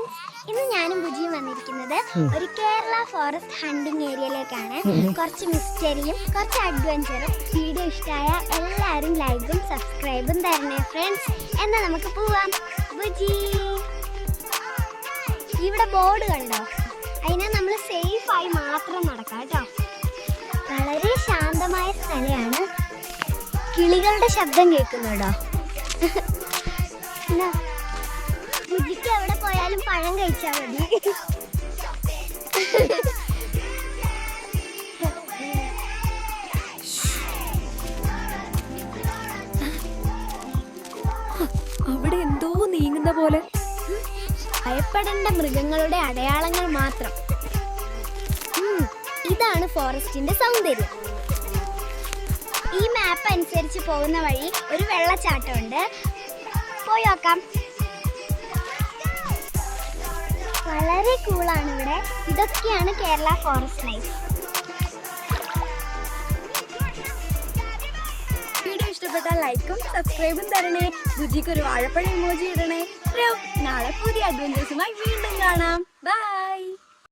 Friends ഇന്ന് ഞാനും ബുജിയും വന്നിരിക്കുന്നത് ഒരു കേരള ഫോറസ്റ്റ് ഹണ്ടിങ് ഏരിയയിലേക്കാണ്. കുറച്ച് മിസ്റ്ററിയും കുറച്ച് അഡ്വഞ്ചറും വീഡിയോ ഇഷ്ടമായ എല്ലാവരും ലൈക്കും സബ്സ്ക്രൈബും തരണേ ഫ്രണ്ട്സ് എന്നാൽ നമുക്ക് പോവാം. ബുജി. ഇവിടെ ബോർഡ് കണ്ടോ? അതിനെ നമ്മൾ സേഫായി മാത്രം നടക്കാം കേട്ടോ. വളരെ ശാന്തമായ സ്ഥലമാണ്. കിളികളുടെ ശബ്ദം കേൾക്കുന്നുണ്ടോ? പഴം കഴിച്ചാൽ മതി. അവിടെ എന്തോ നീങ്ങുന്ന പോലെ. ഭയപ്പെടേണ്ട മൃഗങ്ങളുടെ അടയാളങ്ങൾ മാത്രം. ഇതാണ് ഫോറസ്റ്റിന്റെ സൗന്ദര്യം. ഈ മാപ്പ് അനുസരിച്ച് പോകുന്ന വഴി ഒരു വെള്ളച്ചാട്ടമുണ്ട്. പോയി കൂളാണ് ഇവിടെ. ഇതൊക്കെയാണ് കേരള ഫോറസ്റ്റ് ലൈഫ്. വീഡിയോ ഇഷ്ടപ്പെട്ടാൽ ലൈക്കും സബ്സ്ക്രൈബും തരണേ. ബുജിക്ക് ഒരു വാഴപ്പഴം ഇമോജി ഇടണേ. നാളെ പുതിയ അഡ്വഞ്ചേഴ്സുമായി വീണ്ടും കാണാം. ബൈ